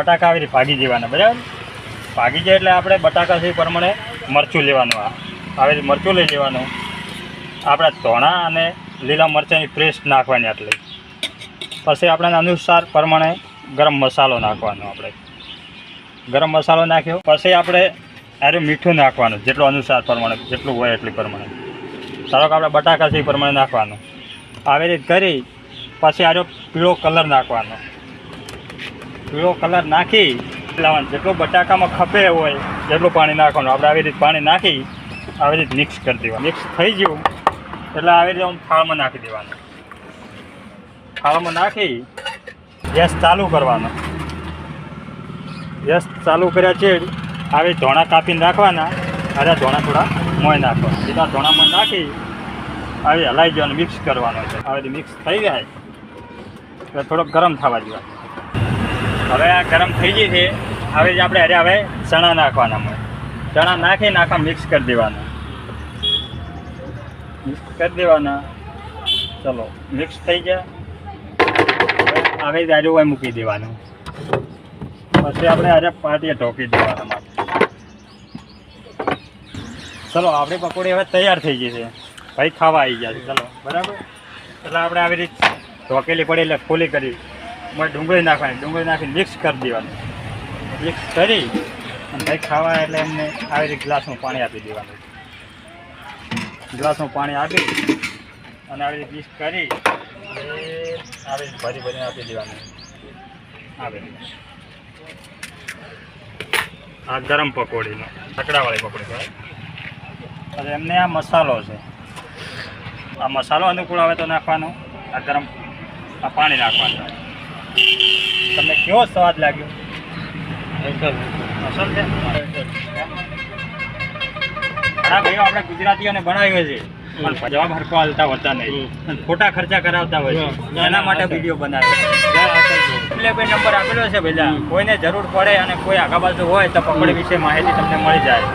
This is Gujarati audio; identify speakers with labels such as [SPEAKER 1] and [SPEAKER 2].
[SPEAKER 1] બટાકા આવી રીતે ભાગી દેવાના બરાબર? ભાગી જાય એટલે આપણે બટાકા છે એ પ્રમાણે મરચું લેવાનું આ. આવી રીતે મરચું લઈ લેવાનું. આપણે ધોણા અને લીલા મરચાંની પેસ્ટ નાખવાની આટલી. પછી આપણે અનુસાર પ્રમાણે ગરમ મસાલો નાખવાનો આપણે. ગરમ મસાલો નાખ્યો, પછી આપણે અરે મીઠું નાખવાનું, જેટલું અનુસાર પ્રમાણે, જેટલું હોય એટલું પ્રમાણે. ધારો કે આપણે બટાકા છે એ પ્રમાણે નાખવાનું. આવી રીતે કરી, પછી આરો પીળો કલર નાખવાનો. પીળો કલર નાખી, લાવવાનું. જેટલું બટાકામાં ખપે હોય જેટલું પાણી નાખવાનું. આપણે આવી રીતે પાણી નાખી, આવી રીતે મિક્સ કરી દેવાનું. મિક્સ થઈ ગયું, એટલે આવી રીતે આમ થાળમાં નાખી દેવાનું. થાળમાં નાખી, ગેસ ચાલુ કરવાનો. ગેસ ચાલુ કર્યા છે, આવી ધોણા કાપીને રાખવાના. અરે, ધોણા થોડા મોય નાખવાના સીધા ધોણા મોય નાખી, આવી હલાઈ જવાનું મિક્સ કરવાનો. છે આવી રીતે મિક્સ થઈ જાય. એટલે થોડોક ગરમ થવા દેવા હવે આ ગરમ થઈ ગઈ છે. હવે જ આપણે અરે હવે ચણા નાખવાના મળે ચણા નાખીને આખા મિક્સ કરી દેવાના. મિક્સ કરી દેવાના. ચલો મિક્સ થઈ ગયા. હવે દારૂ હોય મૂકી દેવાનું. પછી આપણે આજે પાટીએ ઢોકી દેવાના ચલો, આપણી પકોડી હવે તૈયાર થઈ ગઈ છે. ભાઈ ખાવા આવી ગયા છે. ચલો, બરાબર? એટલે આપણે આવી રીતે ઢોકેલી પડી એટલે ફૂલી કરી એમાં ડુંગળી નાખવાની, ડુંગળી નાખીને મિક્સ કરી દેવાનું. મિક્સ કરી અને ભાઈ ખાવા એટલે એમને આવી રીતે ગ્લાસનું પાણી આપી દેવાનું. ગ્લાસનું પાણી આપી અને આવી રીતે મિક્સ કરી આવી રીતે ભરી ભરીને આપી દેવાનું. આવી. આ ગરમ પકોડીનો ચકડાવાળી પકોડી કહેવાય. અને એમને આ મસાલો છે. આ મસાલો અનુકૂળ આવે તો નાખવાનો, આ ગરમ, આ પાણી નાખવાનું. તમને કેવો સ્વાદ લાગ્યો? ઘણા ભાઈઓ આપણે ગુજરાતીઓને ભણાવ્યો છે પણ જવાબ હરખો હાલતા હોતા નહીં. ખોટા ખર્ચા કરાવતા હોય છે. એના માટે વીડિયો બનાવે એટલે ભાઈ નંબર આપેલો છે ભાઈ કોઈને જરૂર પડે અને કોઈ આગા બાજુ હોય તો પકડ વિશે માહિતી તમને મળી જાય.